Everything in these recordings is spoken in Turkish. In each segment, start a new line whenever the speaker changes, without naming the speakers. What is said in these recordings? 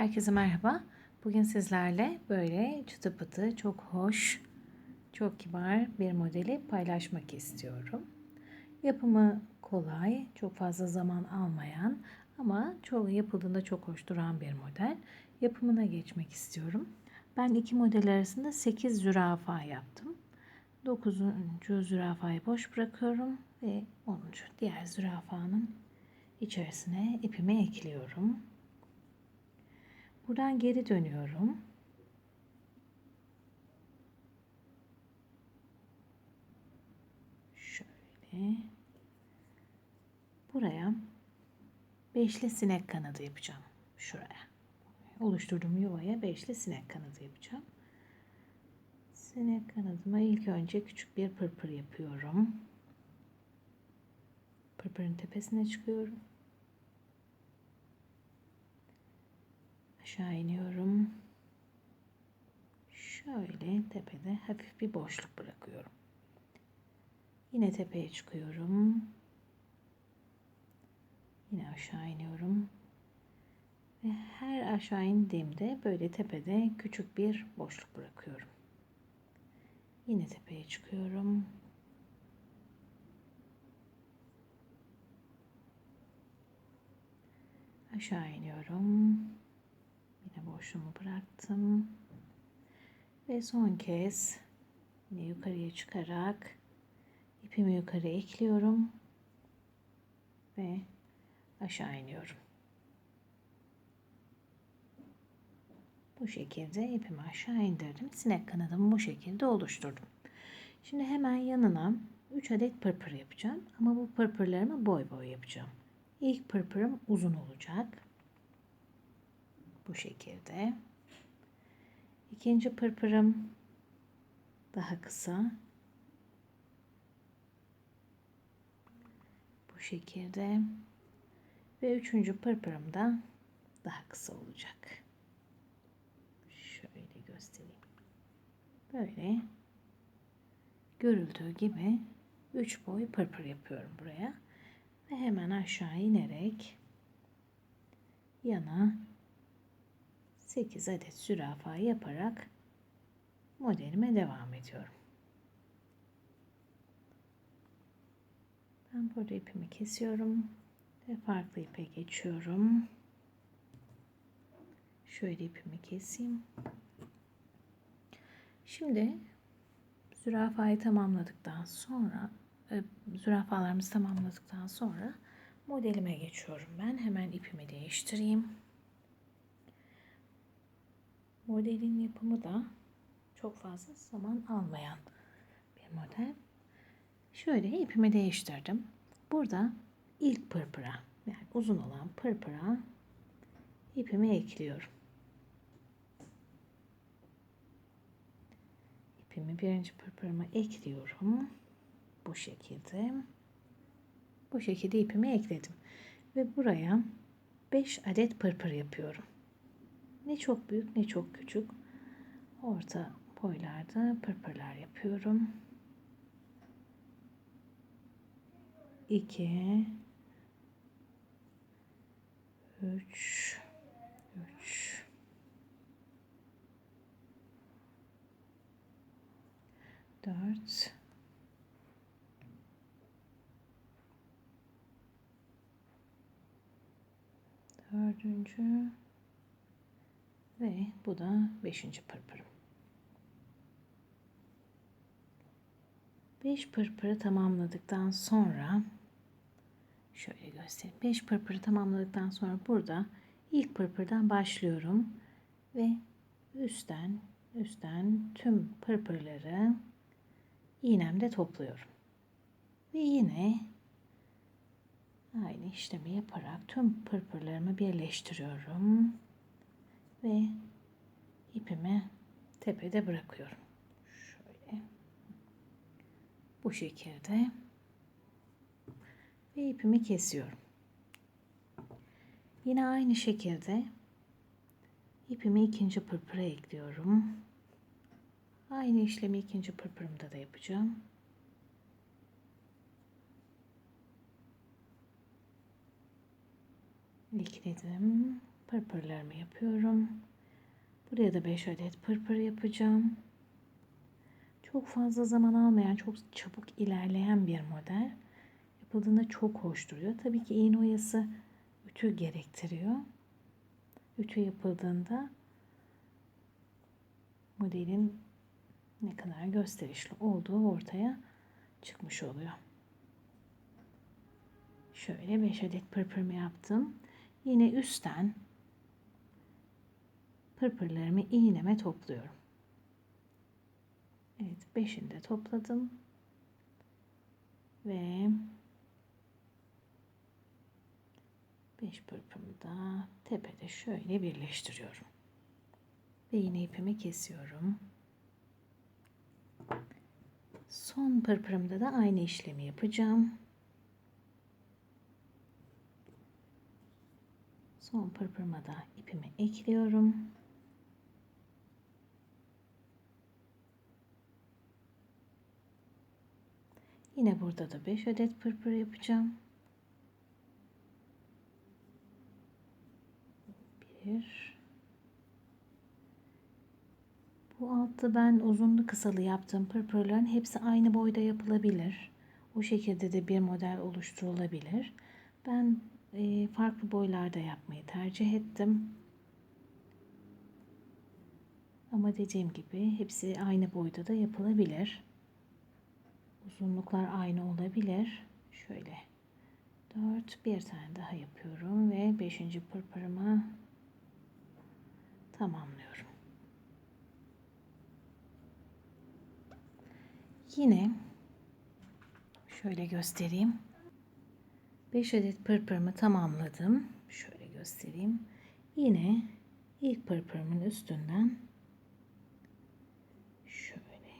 Herkese merhaba. Bugün sizlerle böyle çıtı pıtı, çok hoş, çok kibar bir modeli paylaşmak istiyorum. Yapımı kolay, çok fazla zaman almayan ama çoğu yapıldığında çok hoş duran bir model. Yapımına geçmek istiyorum. Ben iki model arasında 8 zürafa yaptım. 9. zürafayı boş bırakıyorum ve 10. diğer zürafanın içerisine ipimi ekliyorum. Buradan geri dönüyorum. Şöyle. Buraya beşli sinek kanadı yapacağım. Şuraya. Oluşturduğum yuvaya beşli sinek kanadı yapacağım. Sinek kanadıma ilk önce küçük bir pırpır yapıyorum. Pırpırın tepesine çıkıyorum. Aşağı iniyorum. Şöyle tepede hafif bir boşluk bırakıyorum. Yine tepeye çıkıyorum. Yine aşağı iniyorum. Ve her aşağı indiğimde böyle tepede küçük bir boşluk bırakıyorum. Yine tepeye çıkıyorum. Aşağı iniyorum boşluğumu bıraktım. Ve son kez yine yukarıya çıkarak ipimi yukarı ekliyorum ve aşağı iniyorum. Bu şekilde ipimi aşağı indirdim. Sinek kanadımı bu şekilde oluşturdum. Şimdi hemen yanına 3 adet pırpır yapacağım. Ama bu pırpırlarımı boy boy yapacağım. İlk pırpırım uzun olacak. Bu şekilde. İkinci pırpırım daha kısa. Bu şekilde. Ve üçüncü pırpırım da daha kısa olacak. Şöyle göstereyim. Böyle görüldüğü gibi üç boy pırpır yapıyorum buraya. Ve hemen aşağı inerek yana 8 adet zürafa yaparak modelime devam ediyorum. Ben burada ipimi kesiyorum ve farklı ipe geçiyorum. Şöyle ipimi keseyim. Şimdi zürafayı tamamladıktan sonra e, zürafalarımızı tamamladıktan sonra modelime geçiyorum ben. Hemen ipimi değiştireyim. Modelin yapımı da çok fazla zaman almayan bir model. Şöyle ipimi değiştirdim. Burada ilk pırpıra yani uzun olan pırpıra ipimi ekliyorum. İpimi birinci pırpırıma ekliyorum. Bu şekilde. Bu şekilde ipimi ekledim. Ve buraya 5 adet pırpır yapıyorum. Ne çok büyük ne çok küçük. Orta boylarda pırpırlar yapıyorum. 2 3 3 4 dördüncü ve bu da beşinci pırpırım. Beş pırpırı tamamladıktan sonra şöyle göstereyim. Beş pırpırı tamamladıktan sonra burada ilk pırpırdan başlıyorum ve üstten üstten tüm pırpırları iğnemde topluyorum. Ve yine aynı işlemi yaparak tüm pırpırlarımı birleştiriyorum ve ipimi tepede bırakıyorum. Şöyle. Bu şekilde. Ve ipimi kesiyorum. Yine aynı şekilde ipimi ikinci pırpıra ekliyorum. Aynı işlemi ikinci pırpırımda da yapacağım. Ekledim pırpırlarımı yapıyorum. Buraya da 5 adet pırpır yapacağım. Çok fazla zaman almayan, çok çabuk ilerleyen bir model. Yapıldığında çok hoş duruyor. Tabii ki iğne oyası ütü gerektiriyor. Ütü yapıldığında modelin ne kadar gösterişli olduğu ortaya çıkmış oluyor. Şöyle 5 adet pırpırımı yaptım. Yine üstten pırpırlarımı iğneme topluyorum. Evet 5'ini de topladım. Ve 5 pırpırımı da tepede şöyle birleştiriyorum. Ve yine ipimi kesiyorum. Son pırpırımda da aynı işlemi yapacağım. Son pırpırıma da ipimi ekliyorum. Yine burada da 5 adet pırpır yapacağım. 1 Bu altta ben uzunlu kısalı yaptığım pırpırların hepsi aynı boyda yapılabilir. O şekilde de bir model oluşturulabilir. Ben e, farklı boylarda yapmayı tercih ettim. Ama dediğim gibi hepsi aynı boyda da yapılabilir. Uzunluklar aynı olabilir. Şöyle 4 bir tane daha yapıyorum ve 5. pırpırımı tamamlıyorum. Yine şöyle göstereyim. 5 adet pırpırımı tamamladım. Şöyle göstereyim. Yine ilk pırpırımın üstünden şöyle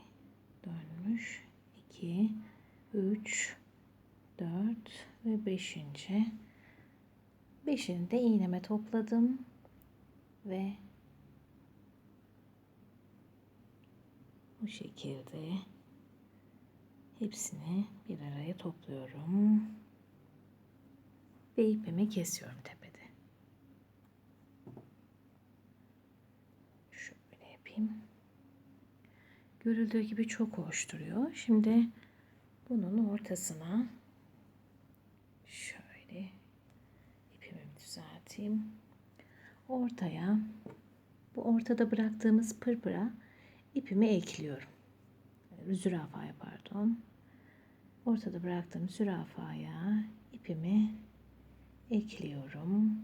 dönmüş 2 3 4 ve 5. 5'ini de iğneme topladım ve bu şekilde hepsini bir araya topluyorum ve ipimi kesiyorum tepede. Şöyle yapayım. Görüldüğü gibi çok hoş duruyor. Şimdi bunun ortasına şöyle ipimi düzelteyim. Ortaya bu ortada bıraktığımız pırpıra ipimi ekliyorum. Zürafaya pardon. Ortada bıraktığım zürafaya ipimi ekliyorum.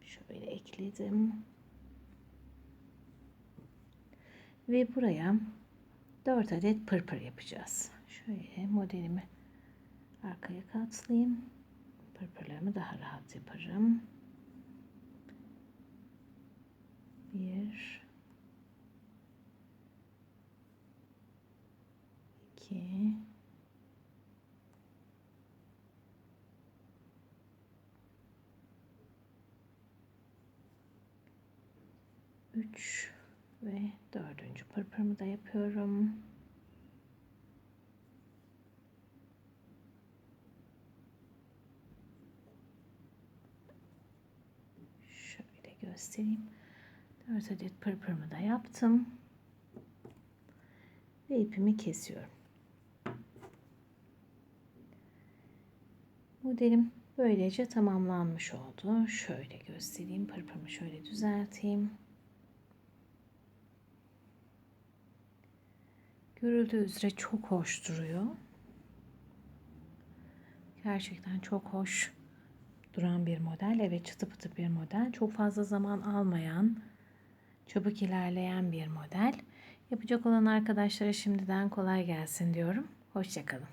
Şöyle ekledim. Ve buraya 4 adet pırpır yapacağız. Şöyle modelimi arkaya katlayayım. Pırpırlarımı daha rahat yaparım. Bir, iki, 3 ve dördüncü pırpırımı da yapıyorum. Şöyle göstereyim. 4 adet pırpırımı da yaptım. Ve ipimi kesiyorum. Modelim böylece tamamlanmış oldu. Şöyle göstereyim. Pırpırımı şöyle düzelteyim. Görüldüğü üzere çok hoş duruyor. Gerçekten çok hoş duran bir model. Evet çıtı pıtı bir model. Çok fazla zaman almayan, çabuk ilerleyen bir model. Yapacak olan arkadaşlara şimdiden kolay gelsin diyorum. Hoşçakalın.